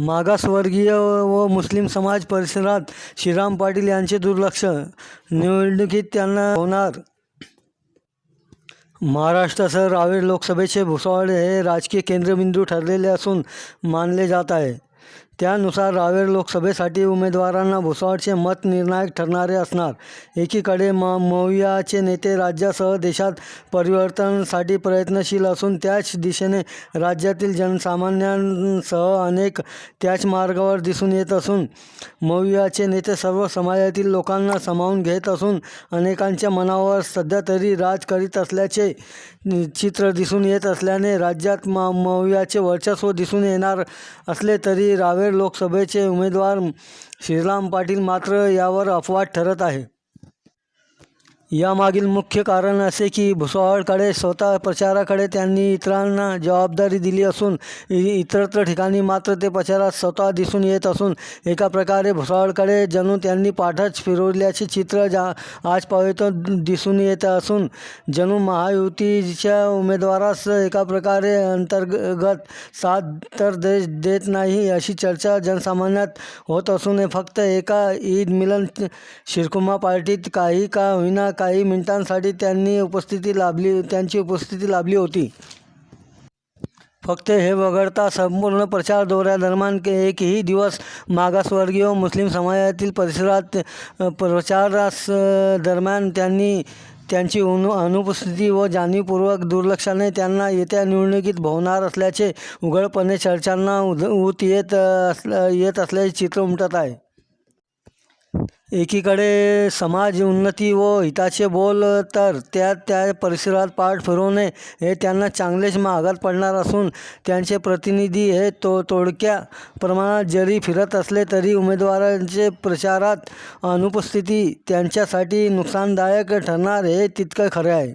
मागासवर्गीय व मुस्लिम समाज परिसरात श्रीराम पाटील यांचे दुर्लक्ष. निवडणुकीत त्यांना होणार. महाराष्ट्रासह रावेर लोकसभेचे भुसावळ हे राजकीय केंद्रबिंदू ठरलेले असून मानले जात आहे. त्यानुसार रावेर लोकसभेसाठी उमेदवारांना भुसावळचे मत निर्णायक ठरणारे असणार. एकीकडे म मवियाचे नेते राज्यासह देशात परिवर्तनासाठी प्रयत्नशील असून त्याच दिशेने राज्यातील जनसामान्यांसह अनेक त्याच मार्गावर दिसून येत असून मवियाचे नेते सर्व समाजातील लोकांना सामावून घेत असून अनेकांच्या मनावर सध्या तरी राज करीत असल्याचे चित्र दिसून येत असल्याने राज्यात म मवियाचे वर्चस्व दिसून येणार असले तरी रावेर लोकसभेचे उमेदवार श्रीराम पाटील मात्र यावर अपवाद ठरत आहे. यामागील मुख्य कारण असे की भुसावळकडे स्वतः प्रचाराकडे त्यांनी इतरांना जबाबदारी दिली असून इतरत्र ठिकाणी मात्र ते प्रचारात स्वतः दिसून येत असून एका प्रकारे भुसावळकडे जणू त्यांनी पाठच फिरवल्याचे चित्र जा आज पावेतो दिसून येत असून जणू महायुतीच्या उमेदवारास एका प्रकारे अंतर्गत साथ तर दे देत नाही अशी चर्चा जनसामान्यात होत असून हे फक्त एका ईद मिलन शिरकुमा पार्टीत काही का होईना काही मिनिटांसाठी त्यांनी उपस्थिती लाभली त्यांची उपस्थिती लाभली होती. फक्त हे वगळता संपूर्ण प्रचार दौऱ्यादरम्यान के एकही दिवस मागासवर्गीय मुस्लिम समाजातील परिसरात प्रचारास दरम्यान त्यांनी त्यांची अनु अनुपस्थिती व जाणीवपूर्वक दुर्लक्षाने त्यांना येत्या निवडणुकीत भोवणार असल्याचे उघडपणे चर्चांना उद ऊत येत असल्या येत असल्याचे चित्र उमटत आहे. एकीकडे समाज उन्नती व हिताचे बोल तर त्या त्या परिसरात पाठ फिरवणे हे त्यांना चांगलेच महागात पडणार असून त्यांचे प्रतिनिधी हे तो तोडक्या प्रमाणात जरी फिरत असले तरी उमेदवारांचे प्रचारात अनुपस्थिती त्यांच्यासाठी नुकसानदायक ठरणार हे तितकं खरे आहे.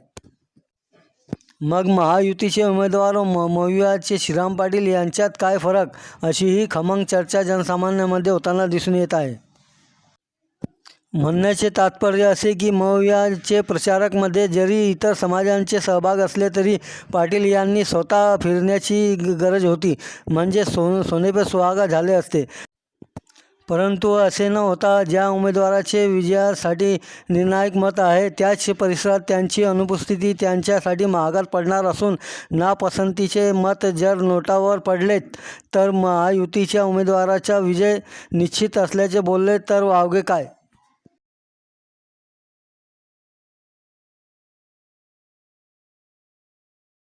मग महायुतीचे उमेदवार म मवियाचे श्रीराम पाटील यांच्यात काय फरक? अशीही खमंग चर्चा जनसामान्यामध्ये होताना दिसून येत आहे. म्हणण्याचे तात्पर्य असे की मवियाचे प्रचारकमध्ये जरी इतर समाजांचे सहभाग असले तरी पाटील यांनी स्वतः फिरण्याची ग- गरज होती म्हणजे सो सोनेपे सुहागा झाले असते. परंतु असे न होता ज्या उमेदवाराचे विजयासाठी निर्णायक मत आहे त्याच परिसरात त्यांची अनुपस्थिती त्यांच्यासाठी महागात पडणार असून नापसंतीचे मत जर नोटावर पडलेत तर महायुतीच्या उमेदवाराचा विजय निश्चित असल्याचे बोलले तर वावगे काय?